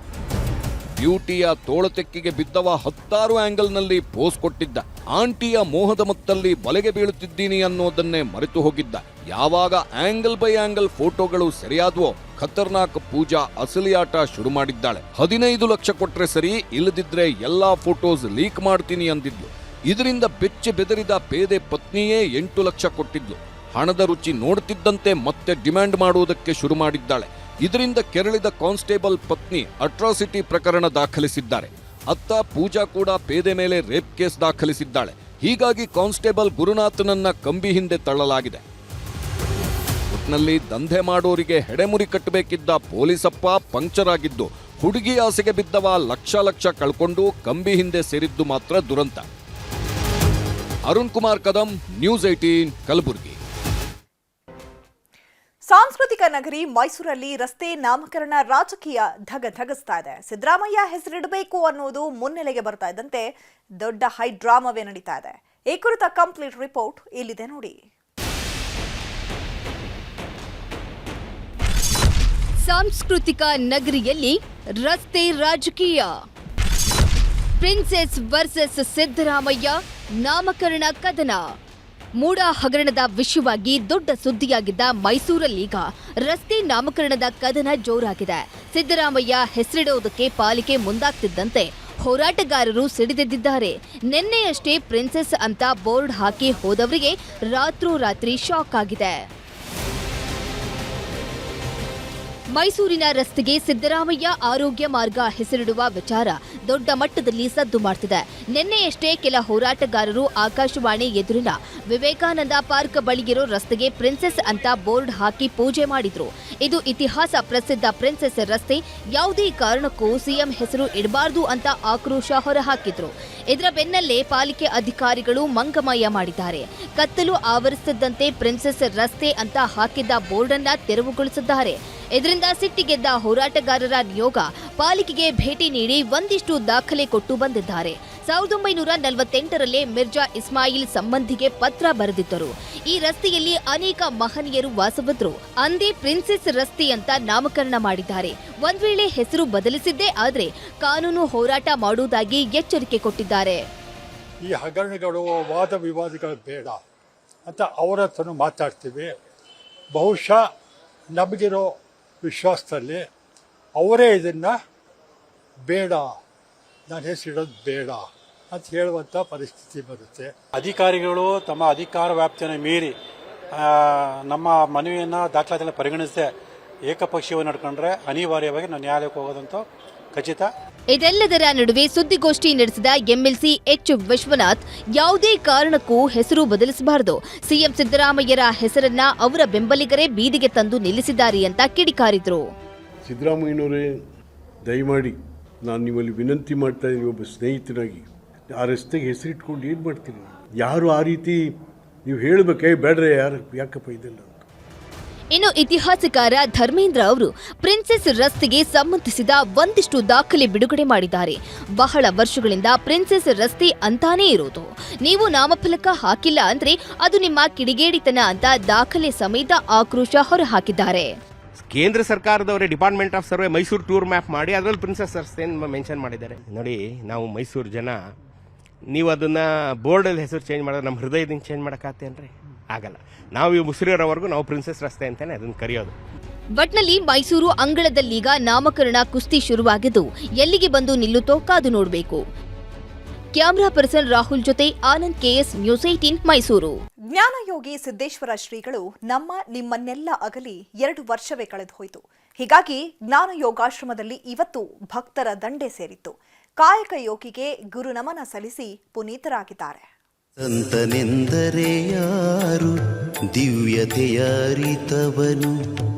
ಬ್ಯೂಟಿಯ ತೋಳತೆಕ್ಕಿಗೆ ಬಿದ್ದವ ಹತ್ತಾರು ಆಂಗಲ್ನಲ್ಲಿ ಪೋಸ್ ಕೊಟ್ಟಿದ್ದ. ಆಂಟಿಯ ಮೋಹದ ಮತ್ತಲ್ಲಿ ಬಲೆಗೆ ಬೀಳುತ್ತಿದ್ದೀನಿ ಅನ್ನೋದನ್ನೇ ಮರೆತು ಹೋಗಿದ್ದ. ಯಾವಾಗ ಆಂಗಲ್ ಬೈ ಆಂಗಲ್ ಫೋಟೋಗಳು ಸರಿಯಾದ್ವೋ ಖತರ್ನಾಕ್ ಪೂಜಾ ಅಸಲಿಯಾಟ ಶುರು ಮಾಡಿದ್ದಾಳೆ. ಹದಿನೈದು ಲಕ್ಷ ಕೊಟ್ರೆ ಸರಿ ಇಲ್ಲದಿದ್ರೆ ಎಲ್ಲಾ ಫೋಟೋಸ್ ಲೀಕ್ ಮಾಡ್ತೀನಿ ಅಂದಿದ್ಲು. ಇದರಿಂದ ಬೆಚ್ಚಿ ಬೆದರಿದ ಪೇದೆ ಪತ್ನಿಯೇ ಎಂಟು ಲಕ್ಷ ಕೊಟ್ಟಿದ್ಲು. ಹಣದ ರುಚಿ ನೋಡ್ತಿದ್ದಂತೆ ಮತ್ತೆ ಡಿಮ್ಯಾಂಡ್ ಮಾಡುವುದಕ್ಕೆ ಶುರು ಮಾಡಿದ್ದಾಳೆ. ಇದರಿಂದ ಕೆರಳಿದ ಕಾನ್ಸ್ಟೇಬಲ್ ಪತ್ನಿ ಅಟ್ರಾಸಿಟಿ ಪ್ರಕರಣ ದಾಖಲಿಸಿದ್ದಾರೆ. ಅತ್ತ ಪೂಜಾ ಕೂಡ ಪೇದೆ ಮೇಲೆ ರೇಪ್ ಕೇಸ್ ದಾಖಲಿಸಿದ್ದಾಳೆ. ಹೀಗಾಗಿ ಕಾನ್ಸ್ಟೇಬಲ್ ಗುರುನಾಥನನ್ನ ಕಂಬಿ ಹಿಂದೆ ತಳ್ಳಲಾಗಿದೆ. ಒಟ್ನಲ್ಲಿ ದಂಧೆ ಮಾಡೋರಿಗೆ ಹೆಡೆಮುರಿ ಕಟ್ಟಬೇಕಿದ್ದ ಪೊಲೀಸಪ್ಪ ಪಂಕ್ಚರ್ ಆಗಿದ್ದು ಹುಡುಗಿ ಆಸೆಗೆ ಬಿದ್ದವ ಲಕ್ಷ ಲಕ್ಷ ಕಳ್ಕೊಂಡು ಕಂಬಿ ಹಿಂದೆ ಸೇರಿದ್ದು ಮಾತ್ರ ದುರಂತ. Arun Kumar Kadam, news eighteen Kalaburagi. ಸಾಂಸ್ಕೃತಿಕ ನಗರಿ ಮೈಸೂರಲ್ಲಿ ರಸ್ತೆ ನಾಮಕರಣ ರಾಜಕೀಯ ಧಗ ಧಗಸ್ತಾ ಇದೆ. ಸಿದ್ದರಾಮಯ್ಯ ಹೆಸರಿಡಬೇಕು ಅನ್ನೋದು ಮುನ್ನೆಲೆಗೆ ಬರ್ತಾ ಇದ್ದಂತೆ ದೊಡ್ಡ ಹೈ ಡ್ರಾಮಾವೇ ನಡೀತಾ ಇದೆ. ಈ ಕುರಿತ ಕಂಪ್ಲೀಟ್ ರಿಪೋರ್ಟ್ ಇಲ್ಲಿದೆ ನೋಡಿ. ಸಾಂಸ್ಕೃತಿಕ ನಗರಿಯಲ್ಲಿ ರಸ್ತೆ ರಾಜಕೀಯ. ಪ್ರಿನ್ಸೆಸ್ ವರ್ಸಸ್ ಸಿದ್ದರಾಮಯ್ಯ ನಾಮಕರಣ ಕದನ. ಮೂಡ ಹಗರಣದ ವಿಷಯವಾಗಿ ದೊಡ್ಡ ಸುದ್ದಿಯಾಗಿದ್ದ ಮೈಸೂರಲ್ಲೀಗ ರಸ್ತೆ ನಾಮಕರಣದ ಕದನ ಜೋರಾಗಿದೆ. ಸಿದ್ದರಾಮಯ್ಯ ಹೆಸರಿಡೋದಕ್ಕೆ ಪಾಲಿಕೆ ಮುಂದಾಗ್ತಿದ್ದಂತೆ ಹೋರಾಟಗಾರರು ಸಿಡಿದೆದ್ದಿದ್ದಾರೆ. ನಿನ್ನೆಯಷ್ಟೇ ಪ್ರಿನ್ಸೆಸ್ ಅಂತ ಬೋರ್ಡ್ ಹಾಕಿ ಹೋದವರಿಗೆ ರಾತ್ರೋರಾತ್ರಿ ಶಾಕ್ ಆಗಿದೆ. ಮೈಸೂರಿನ ರಸ್ತೆಗೆ ಸಿದ್ದರಾಮಯ್ಯ ಆರೋಗ್ಯ ಮಾರ್ಗ ಹೆಸರಿಡುವ ವಿಚಾರ ದೊಡ್ಡ ಮಟ್ಟದಲ್ಲಿ ಸದ್ದು ಮಾಡ್ತಿದೆ. ನಿನ್ನೆಯಷ್ಟೇ ಕೆಲ ಹೋರಾಟಗಾರರು ಆಕಾಶವಾಣಿ ಎದುರಿನ ವಿವೇಕಾನಂದ ಪಾರ್ಕ್ ಬಳಿಗಿರೋ ರಸ್ತೆಗೆ ಪ್ರಿನ್ಸೆಸ್ ಅಂತ ಬೋರ್ಡ್ ಹಾಕಿ ಪೂಜೆ ಮಾಡಿದ್ರು. ಇದು ಇತಿಹಾಸ ಪ್ರಸಿದ್ಧ ಪ್ರಿನ್ಸೆಸ್ ರಸ್ತೆ, ಯಾವುದೇ ಕಾರಣಕ್ಕೂ ಸಿಎಂ ಹೆಸರು ಇಡಬಾರದು ಅಂತ ಆಕ್ರೋಶ ಹೊರಹಾಕಿದ್ರು. ಇದರ ಬೆನ್ನಲ್ಲೇ ಪಾಲಿಕೆ ಅಧಿಕಾರಿಗಳು ಮಂಗಮಯ ಮಾಡಿದ್ದಾರೆ. ಕತ್ತಲು ಆವರಿಸಿದ್ದಂತೆ ಪ್ರಿನ್ಸೆಸ್ ರಸ್ತೆ ಅಂತ ಹಾಕಿದ್ದ ಬೋರ್ಡ್ ಅನ್ನ ತೆರವುಗೊಳಿಸಿದ್ದಾರೆ. ಇದರಿಂದ ಸಿಟ್ಟಿಗೆದ್ದ ಹೋರಾಟಗಾರರ ನಿಯೋಗ ಪಾಲಿಕೆಗೆ ಭೇಟಿ ನೀಡಿ ಒಂದಿಷ್ಟು ದಾಖಲೆ ಕೊಟ್ಟು ಬಂದಿದ್ದಾರೆ. ಸಾವಿರದ ಒಂಬೈನೂರ ನಲವತ್ತೆಂಟರಲ್ಲೇ ಮಿರ್ಜಾ ಇಸ್ಮಾಯಿಲ್ ಸಂಬಂಧಿಗೆ ಪತ್ರ ಬರೆದಿದ್ದರು. ಈ ರಸ್ತೆಯಲ್ಲಿ ಅನೇಕ ಮಹನೀಯರು ವಾಸವಿದ್ರು. ಅಂದೇ ಪ್ರಿನ್ಸೆಸ್ ರಸ್ತೆ ಅಂತ ನಾಮಕರಣ ಮಾಡಿದ್ದಾರೆ. ಒಂದ್ ವೇಳೆ ಹೆಸರು ಬದಲಿಸಿದ್ದೇ ಆದರೆ ಕಾನೂನು ಹೋರಾಟ ಮಾಡುವುದಾಗಿ ಎಚ್ಚರಿಕೆ ಕೊಟ್ಟಿದ್ದಾರೆ. ಈ ಹಗರಣಗಳು ವಾದ ವಿವಾದಗಳು ಬೇಡ ಅಂತ ಅವರ ಹತ್ರನೂ ಮಾತಾಡ್ತೀವಿ. ಬಹುಶಃ ನಮಗಿರೋ ವಿಶ್ವಾಸದಲ್ಲಿ ಅವರೇ ಇದನ್ನು ಬೇಡ. ನಾನು ಹೆಸರಿಡೋದು ಬೇಡ ಅಂತ ಹೇಳುವಂಥ ಪರಿಸ್ಥಿತಿ ಬರುತ್ತೆ. ಅಧಿಕಾರಿಗಳು ತಮ್ಮ ಅಧಿಕಾರ ವ್ಯಾಪ್ತಿಯನ್ನು ಮೀರಿ ನಮ್ಮ ಮನವಿಯನ್ನು ದಾಖಲಾತಿಯನ್ನು ಪರಿಗಣಿಸದೆ ಏಕಪಕ್ಷೀಯವಾಗಿ ನಡ್ಕೊಂಡ್ರೆ ಅನಿವಾರ್ಯವಾಗಿ ನಾವು ನ್ಯಾಯಾಲಯಕ್ಕೆ ಹೋಗೋದಂತೂ ಖಚಿತ. ಇದೆಲ್ಲದರ ನಡುವೆ ಸುದ್ದಿಗೋಷ್ಠಿ ನಡೆಸಿದ ಎಂಎಲ್ಸಿ ಎಚ್ ವಿಶ್ವನಾಥ್, ಯಾವುದೇ ಕಾರಣಕ್ಕೂ ಹೆಸರು ಬದಲಿಸಬಾರದು. ಸಿಎಂ ಸಿದ್ದರಾಮಯ್ಯರ ಹೆಸರನ್ನ ಅವರ ಬೆಂಬಲಿಗರೇ ಬೀದಿಗೆ ತಂದು ನಿಲ್ಲಿಸಿದ್ದಾರೆ ಅಂತ ಕಿಡಿಕಾರಿದ್ರು. ಸಿದ್ದರಾಮಯ್ಯನವರೇ, ದಯಮಾಡಿ ನಾನು ನಿಮ್ಮಲ್ಲಿ ವಿನಂತಿ ಮಾಡ್ತಾ ಇದ್ದೀನಿ, ಒಬ್ಬ ಸ್ನೇಹಿತನಾಗಿ. ಆ ರಸ್ತೆಗೆ ಹೆಸರಿಟ್ಕೊಂಡು ಏನು ಮಾಡ್ತೀನಿ ಯಾರು ಆ ರೀತಿ ನೀವು ಹೇಳಬೇಕೇ ಬೇಡ್ರೆ ಯಾರು ಯಾಕಪ್ಪ ಇದೆಲ್ಲ? ಇನ್ನು ಇತಿಹಾಸಕಾರ ಧರ್ಮೇಂದ್ರ ಅವರು ಪ್ರಿನ್ಸೆಸ್ ರಸ್ತೆಗೆ ಸಂಬಂಧಿಸಿದ ಒಂದಿಷ್ಟು ದಾಖಲೆ ಬಿಡುಗಡೆ ಮಾಡಿದ್ದಾರೆ. ಬಹಳ ವರ್ಷಗಳಿಂದ ಪ್ರಿನ್ಸೆಸ್ ರಸ್ತೆ ಅಂತಾನೇ ಇರೋದು. ನೀವು ನಾಮಫಲಕ ಹಾಕಿಲ್ಲ ಅಂದ್ರೆ ಅದು ನಿಮ್ಮ ಕಿಡಿಗೇಡಿತನ ಅಂತ ದಾಖಲೆ ಸಮೇತ ಆಕ್ರೋಶ ಹೊರಹಾಕಿದ್ದಾರೆ. ಕೇಂದ್ರ ಸರ್ಕಾರದವರೇ department of survey Mysuru tour map ಮಾಡಿ ಅದರಲ್ಲಿ ಪ್ರಿನ್ಸೆಸ್ ರಸ್ತೆ ಮೆನ್ಷನ್ ಮಾಡಿದ್ದಾರೆ. ನೋಡಿ, ನಾವು ಮೈಸೂರು ಜನ, ನೀವು ಅದನ್ನ ಬೋರ್ಡಲ್ಲಿ ಹೆಸರು ಚೇಂಜ್ ಮಾಡಿದ್ರೆ ನಮ್ಮ ಹೃದಯದಿಂದ ಚೇಂಜ್ ಮಾಡೋಕ್ಕಾಗ್ತೇನ್ರಿ ಆಗಲ್ಲ. ನಾವು ಈ ಮುಸಿರಿರೋವರೆಗೂ ನಾವು ಪ್ರಿನ್ಸೆಸ್ ರಸ್ತೆ ಅಂತಾನೆ ಅದನ್ನ ಕರೆಯೋದು. ಒಟ್ನಲ್ಲಿ ಮೈಸೂರು ಅಂಗಳದಲ್ಲೀಗ ನಾಮಕರಣ ಕುಸ್ತಿ ಶುರುವಾಗಿದ್ದು ಎಲ್ಲಿಗೆ ಬಂದು ನಿಲ್ಲುತ್ತೋ ಕಾದು ನೋಡಬೇಕು. ಕ್ಯಾಮರಾ ಪರ್ಸನ್ ರಾಹುಲ್ ಜೊತೆ Anand KS news eighteen Mysuru. ಜ್ಞಾನಯೋಗಿ Siddeshwara ಶ್ರೀಗಳು ನಮ್ಮ ನಿಮ್ಮನ್ನೆಲ್ಲ ಅಗಲಿ ಎರಡು ವರ್ಷವೇ ಕಳೆದು ಹೋಯಿತು. ಹೀಗಾಗಿ ಜ್ಞಾನ ಯೋಗಾಶ್ರಮದಲ್ಲಿ ಇವತ್ತು ಭಕ್ತರ ದಂಡೆ ಸೇರಿತ್ತು. ಕಾಯಕ ಯೋಗಿಗೆ ಗುರು ನಮನ ಸಲ್ಲಿಸಿ ಪುನೀತರಾಗಿದ್ದಾರೆ. ಸಂತನೆಂದರೆ ಯಾರು? ದಿವ್ಯತೆಯ ಅರಿತವನು.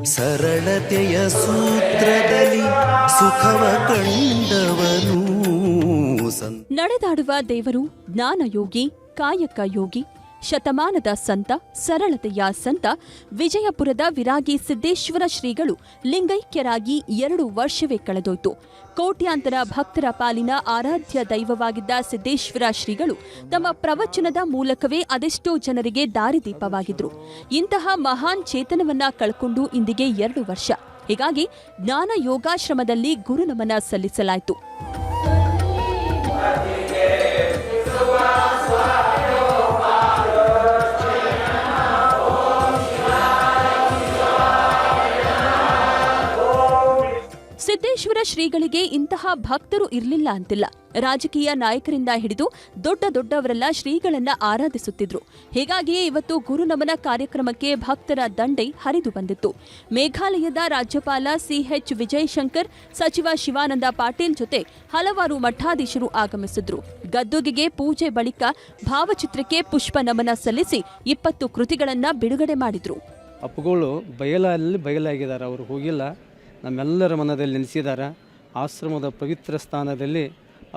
ಸರಳತೆಯ ಸೂತ್ರದಲ್ಲಿ ಸುಖವ ಕಂಡವನು. ನಡೆದಾಡುವ ದೇವರು ಜ್ಞಾನಯೋಗಿ, ಕಾಯಕ ಯೋಗಿ, ಶತಮಾನದ ಸಂತ, ಸರಳತೆಯ ಸಂತ, ವಿಜಯಪುರದ ವಿರಾಗಿ ಸಿದ್ದೇಶ್ವರ ಶ್ರೀಗಳು ಲಿಂಗೈಕ್ಯರಾಗಿ ಎರಡು ವರ್ಷವೇ ಕಳೆದೋಯ್ತು. ಕೋಟ್ಯಾಂತರ ಭಕ್ತರ ಪಾಲಿನ ಆರಾಧ್ಯ ದೈವವಾಗಿದ್ದ ಸಿದ್ದೇಶ್ವರ ಶ್ರೀಗಳು ತಮ್ಮ ಪ್ರವಚನದ ಮೂಲಕವೇ ಅದೆಷ್ಟೋ ಜನರಿಗೆ ದಾರಿದೀಪವಾಗಿದ್ರು ಇಂತಹ ಮಹಾನ್ ಚೇತನವನ್ನ ಕಳ್ಕೊಂಡು ಇಂದಿಗೆ ಎರಡು ವರ್ಷ. ಹೀಗಾಗಿ ಜ್ಞಾನ ಯೋಗಾಶ್ರಮದಲ್ಲಿ ಗುರುನಮನ ಸಲ್ಲಿಸಲಾಯಿತು. ಸಿದ್ದೇಶ್ವರ ಶ್ರೀಗಳಿಗೆ ಇಂತಹ ಭಕ್ತರು ಇರಲಿಲ್ಲ ಅಂತಿಲ್ಲ. ರಾಜಕೀಯ ನಾಯಕರಿಂದ ಹಿಡಿದು ದೊಡ್ಡ ದೊಡ್ಡವರೆಲ್ಲ ಶ್ರೀಗಳನ್ನ ಆರಾಧಿಸುತ್ತಿದ್ರು. ಹೀಗಾಗಿಯೇ ಇವತ್ತು ಗುರುನಮನ ಕಾರ್ಯಕ್ರಮಕ್ಕೆ ಭಕ್ತರ ದಂಡೆ ಹರಿದು ಬಂದಿತ್ತು. ಮೇಘಾಲಯದ ರಾಜ್ಯಪಾಲ ಸಿಎಚ್ ವಿಜಯಶಂಕರ್, ಸಚಿವ ಶಿವಾನಂದ ಪಾಟೀಲ್ ಜೊತೆ ಹಲವಾರು ಮಠಾಧೀಶರು ಆಗಮಿಸಿದ್ರು. ಗದ್ದುಗೆಗೆ ಪೂಜೆ ಬಳಿಕ ಭಾವಚಿತ್ರಕ್ಕೆ ಪುಷ್ಪ ನಮನ ಸಲ್ಲಿಸಿ ಇಪ್ಪತ್ತು ಕೃತಿಗಳನ್ನ ಬಿಡುಗಡೆ ಮಾಡಿದ್ರು. ಅಪ್ಪುಗಳು ಬಯಲಲ್ಲಿ ಬಯಲಾಗಿದ್ದಾರೆ. ಅವರು ಹೋಗಿಲ್ಲ. ನಮ್ಮೆಲ್ಲರ ಮನದಲ್ಲಿ ನೆನೆಸಿದ್ದಾರೆ ಆಶ್ರಮದ ಪವಿತ್ರ ಸ್ಥಾನದಲ್ಲಿ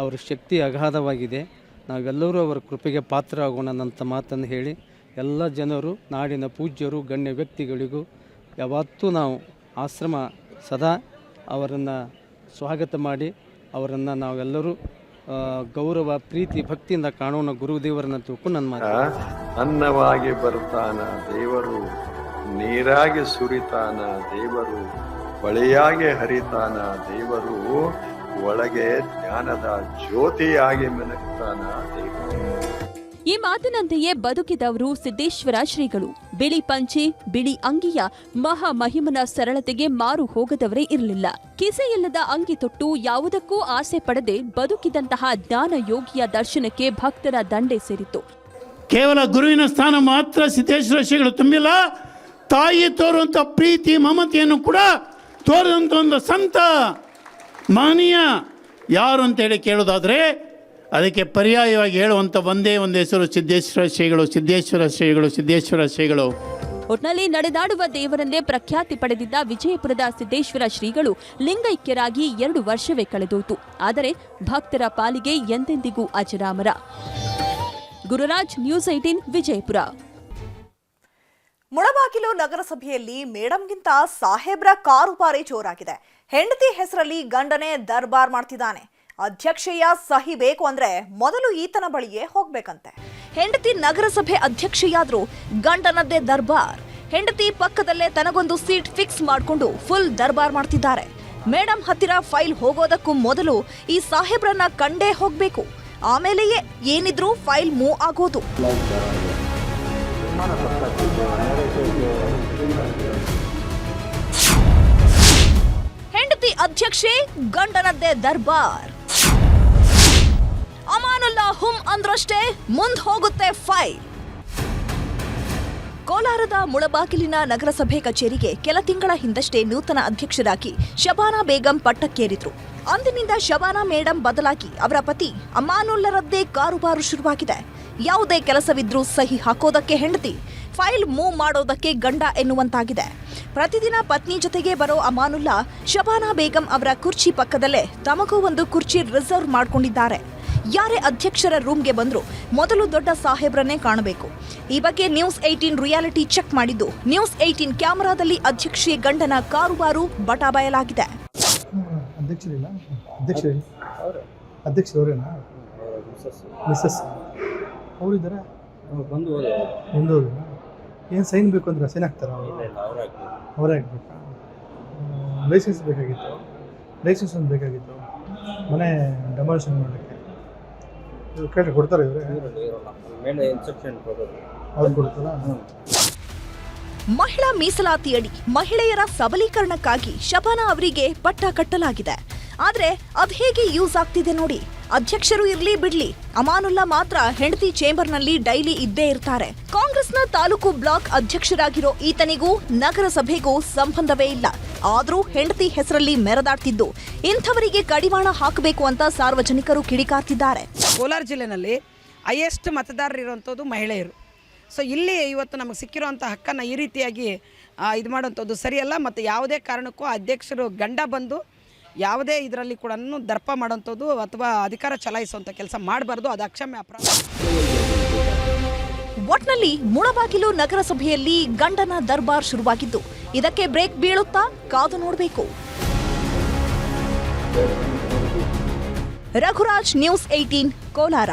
ಅವರ ಶಕ್ತಿ ಅಗಾಧವಾಗಿದೆ. ನಾವೆಲ್ಲರೂ ಅವರ ಕೃಪೆಗೆ ಪಾತ್ರ ಆಗೋಣ ಅಂತ ಮಾತನ್ನು ಹೇಳಿ, ಎಲ್ಲ ಜನರು, ನಾಡಿನ ಪೂಜ್ಯರು, ಗಣ್ಯ ವ್ಯಕ್ತಿಗಳಿಗೂ ಯಾವತ್ತೂ ನಾವು ಆಶ್ರಮ ಸದಾ ಅವರನ್ನು ಸ್ವಾಗತ ಮಾಡಿ, ಅವರನ್ನು ನಾವೆಲ್ಲರೂ ಗೌರವ, ಪ್ರೀತಿ, ಭಕ್ತಿಯಿಂದ ಕಾಣೋಣ. ಗುರುದೇವರನ್ನ ತಿಳ್ಕೊಂಡು ನನ್ನ ಮಾತು. ಅನ್ನವಾಗಿ ಬರ್ತಾನ ದೇವರು, ನೀರಾಗಿ ಸುರಿತಾನ ದೇವರು. ಹೊಳೆಯಾಗಿ ಹರಿತಾನ ದೇವರು ಒಳಗೆ ಜ್ಞಾನದ ಜ್ಯೋತಿಯಾಗಿ ಮೆನಗ್ತಾನ ದೇವರು. ಈ ಮಾತಿನಂತೆಯೇ ಬದುಕಿದವರು ಸಿದ್ದೇಶ್ವರ ಶ್ರೀಗಳು. ಬಿಳಿ ಪಂಚೆ ಬಿಳಿ ಅಂಗಿಯ ಮಹಾ ಮಹಿಮನ ಸರಳತೆಗೆ ಮಾರು ಹೋಗದವರೇ ಇರಲಿಲ್ಲ. ಕಿಸೆಯಿಲ್ಲದ ಅಂಗಿ ತೊಟ್ಟು ಯಾವುದಕ್ಕೂ ಆಸೆ ಪಡದೆ ಬದುಕಿದಂತಹ ಜ್ಞಾನ ಯೋಗಿಯ ದರ್ಶನಕ್ಕೆ ಭಕ್ತರ ದಂಡೆ ಸೇರಿತು ಕೇವಲ ಗುರುವಿನ ಸ್ಥಾನ ಮಾತ್ರ ಸಿದ್ದೇಶ್ವರ ಶ್ರೀಗಳು ತುಂಬಿಲ್ಲ. ತಾಯಿ ತೋರುವಂಥ ಪ್ರೀತಿ ಮಮತೆಯನ್ನು ಕೂಡ ತೋರಿದಂಥ ಒಂದು ಸಂತ ಮಾನೀಯ. ಯಾರು ಅಂತೇಳಿ ಕೇಳೋದಾದರೆ ಅದಕ್ಕೆ ಪರ್ಯಾಯವಾಗಿ ಹೇಳುವಂಥ ಒಂದೇ ಒಂದು ಹೆಸರು, ಸಿದ್ದೇಶ್ವರ ಶ್ರೀಗಳು ಸಿದ್ದೇಶ್ವರ ಶ್ರೀಗಳು ಸಿದ್ದೇಶ್ವರ ಶ್ರೀಗಳು. ಒಟ್ನಲ್ಲಿ ನಡೆದಾಡುವ ದೇವರಂದೇ ಪ್ರಖ್ಯಾತಿ ಪಡೆದಿದ್ದ ವಿಜಯಪುರದ ಸಿದ್ದೇಶ್ವರ ಶ್ರೀಗಳು ಲಿಂಗೈಕ್ಯರಾಗಿ ಎರಡು ವರ್ಷವೇ ಕಳೆದೋಯ್ತು. ಆದರೆ ಭಕ್ತರ ಪಾಲಿಗೆ ಎಂದೆಂದಿಗೂ ಅಜರಾಮರ. Gururaj news eighteen Vijayapura. Mulbagal ನಗರಸಭೆಯಲ್ಲಿ ಮೇಡಂಗಿಂತ ಸಾಹೇಬ್ರ ಕಾರುಬಾರಿ ಜೋರಾಗಿದೆ. ಹೆಂಡತಿ ಹೆಸರಲ್ಲಿ ಗಂಡನೇ ದರ್ಬಾರ್ ಮಾಡ್ತಿದ್ದಾನೆ. ಅಧ್ಯಕ್ಷೆಯ ಸಹಿ ಬೇಕು ಅಂದ್ರೆ ಮೊದಲು ಈತನ ಬಳಿಯೇ ಹೋಗ್ಬೇಕಂತೆ. ಹೆಂಡತಿ ನಗರಸಭೆ ಅಧ್ಯಕ್ಷೆಯಾದ್ರೂ ಗಂಡನದ್ದೇ ದರ್ಬಾರ್. ಹೆಂಡತಿ ಪಕ್ಕದಲ್ಲೇ ತನಗೊಂದು ಸೀಟ್ ಫಿಕ್ಸ್ ಮಾಡಿಕೊಂಡು ಫುಲ್ ದರ್ಬಾರ್ ಮಾಡ್ತಿದ್ದಾರೆ. ಮೇಡಮ್ ಹತ್ತಿರ ಫೈಲ್ ಹೋಗೋದಕ್ಕೂ ಮೊದಲು ಈ ಸಾಹೇಬ್ರನ್ನ ಕಂಡೇ ಹೋಗ್ಬೇಕು. ಆಮೇಲೆಯೇ ಏನಿದ್ರೂ ಫೈಲ್ ಮೂವ್ ಆಗೋದು. ಹೆಂಡತಿ ಅಧ್ಯಕ್ಷೆ ಗಂಡನದ್ದೇ ದರ್ಬಾರ್. ಅಮಾನುಲ್ಲಾ ಹುಮ್ ಅಂದ್ರಷ್ಟೇ ಮುಂದ್ ಹೋಗುತ್ತೆ ಫೈಲ್ ಕೋಲಾರದ ಮುಳಬಾಗಿಲಿನ ನಗರಸಭೆ ಕಚೇರಿಗೆ ಕೆಲ ತಿಂಗಳ ಹಿಂದಷ್ಟೇ ನೂತನ ಅಧ್ಯಕ್ಷರಾಗಿ ಶಬಾನಾ ಬೇಗಂ ಪಟ್ಟಕ್ಕೇರಿದ್ರು. ಅಂದಿನಿಂದ ಶಬಾನಾ ಮೇಡಂ ಬದಲಾಗಿ ಅವರ ಪತಿ ಅಮಾನುಲ್ಲರದ್ದೇ ಕಾರುಬಾರು ಶುರುವಾಗಿದೆ. ಯಾವುದೇ ಕೆಲಸವಿದ್ರೂ ಸಹಿ ಹಾಕೋದಕ್ಕೆ ಹೆಂಡತಿ, ಫೈಲ್ ಮೂವ್ ಮಾಡೋದಕ್ಕೆ ಗಂಡ ಎನ್ನುವಂತಾಗಿದೆ. ಪ್ರತಿದಿನ ಪತ್ನಿ ಜೊತೆಗೆ ಬರೋ ಅಮಾನುಲ್ಲಾ, ಶಬಾನಾ ಬೇಗಂ ಅವರ ಕುರ್ಚಿ ಪಕ್ಕದಲ್ಲೇ ತಮಗೂ ಒಂದು ಕುರ್ಚಿ ರಿಸರ್ವ್ ಮಾಡ್ಕೊಂಡಿದ್ದಾರೆ. ಯಾರೇ ಅಧ್ಯಕ್ಷರ ರೂಮ್ಗೆ ಬಂದರೂ ಮೊದಲು ದೊಡ್ಡ ಸಾಹೇಬ್ರನ್ನೇ ಕಾಣಬೇಕು. ಈ ಬಗ್ಗೆ ನ್ಯೂಸ್ ಏಯ್ಟೀನ್ ರಿಯಾಲಿಟಿ ಚೆಕ್ ಮಾಡಿದ್ದು. ನ್ಯೂಸ್ ಏಯ್ಟೀನ್ ಕ್ಯಾಮೆರಾದಲ್ಲಿ ಅಧ್ಯಕ್ಷೀಯ ಗಂಡನ ಕಾರುಬಾರು ಬಟಾಬಯಲಾಗಿದೆ. ಅಧ್ಯಕ್ಷರಿಲ್ಲ? ಅಧ್ಯಕ್ಷರಿ? ಅಧ್ಯಕ್ಷರವರೇನಾ? ಮಿಸ್ಸಸ್. ಅವರಿದ್ದಾರೆ? ಬಂದು ಒಂದು ಏನು ಸೈನ್ ಬೇಕು ಅಂದ್ರೆ ಸೈನ್ ಹಾಕ್ತಾರ ಅವರು? ಅವರೇ ಹಾಕ್ಬೇಕಾ? ಲೈಸೆನ್ಸ್ ಬೇಕಾಗಿತ್ತು. ಲೈಸೆನ್ಸ್ ಒಂದು ಬೇಕಾಗಿತ್ತು. ಮನೆ ಡೆಮಾಲಿಷನ್ ಮಾಡಲಿಕ್ಕೆ. ಇವ್ರು. ಕೇಳಿ ಕೊಡ್ತಾರೆ ಇವರೇ ಅವ್ರು ಕೊಡ್ತಾರಾ? ಮಹಿಳಾ ಮೀಸಲಾತಿಯಡಿ ಮಹಿಳೆಯರ ಸಬಲೀಕರಣಕ್ಕಾಗಿ ಶಬಾನಾ ಅವರಿಗೆ ಪಟ್ಟ ಕಟ್ಟಲಾಗಿದೆ. ಆದ್ರೆ ಅದ್ ಹೇಗೆ ಯೂಸ್ ಆಗ್ತಿದೆ ನೋಡಿ. ಅಧ್ಯಕ್ಷರು ಇರ್ಲಿ ಬಿಡ್ಲಿ ಅಮಾನುಲ್ಲಾ ಮಾತ್ರ ಹೆಂಡತಿ ಚೇಂಬರ್ನಲ್ಲಿ ಡೈಲಿ ಇದ್ದೇ ಇರ್ತಾರೆ. ಕಾಂಗ್ರೆಸ್ನ ತಾಲೂಕು ಬ್ಲಾಕ್ ಅಧ್ಯಕ್ಷರಾಗಿರೋ ಈತನಿಗೂ ನಗರಸಭೆಗೂ ಸಂಬಂಧವೇ ಇಲ್ಲ. ಆದ್ರೂ ಹೆಂಡತಿ ಹೆಸರಲ್ಲಿ ಮೆರೆದಾಡ್ತಿದ್ದು. ಇಂಥವರಿಗೆ ಕಡಿವಾಣ ಹಾಕಬೇಕು ಅಂತ ಸಾರ್ವಜನಿಕರು ಕಿಡಿಕಾರ್ತಿದ್ದಾರೆ. ಕೋಲಾರ ಜಿಲ್ಲೆನಲ್ಲಿ ಹೈಯೆಸ್ಟ್ ಮತದಾರರು ಇರುವಂಥದ್ದು ಮಹಿಳೆಯರು. ಸೊ ಇಲ್ಲಿ ಇವತ್ತು ನಮಗೆ ಸಿಕ್ಕಿರುವಂಥ ಹಕ್ಕನ್ನು ಈ ರೀತಿಯಾಗಿ ಇದು ಮಾಡುವಂಥದ್ದು ಸರಿಯಲ್ಲ ಮತ್ತು ಯಾವುದೇ ಕಾರಣಕ್ಕೂ ಅಧ್ಯಕ್ಷರು ಗಂಡ ಬಂದು ಯಾವುದೇ ಇದರಲ್ಲಿ ಕೂಡ ದರ್ಪ ಮಾಡುವಂಥದ್ದು ಅಥವಾ ಅಧಿಕಾರ ಚಲಾಯಿಸುವಂಥ ಕೆಲಸ ಮಾಡಬಾರ್ದು. ಅದು ಅಕ್ಷಮ್ಯ ಅಪರಾಧ. ಒಟ್ನಲ್ಲಿ ಮುಳಬಾಗಿಲು ನಗರಸಭೆಯಲ್ಲಿ ಗಂಡನ ದರ್ಬಾರ್ ಶುರುವಾಗಿದ್ದು, ಇದಕ್ಕೆ ಬ್ರೇಕ್ ಬೀಳುತ್ತಾ ಕಾದು ನೋಡಬೇಕು. Raghuraj news eighteen Kolar.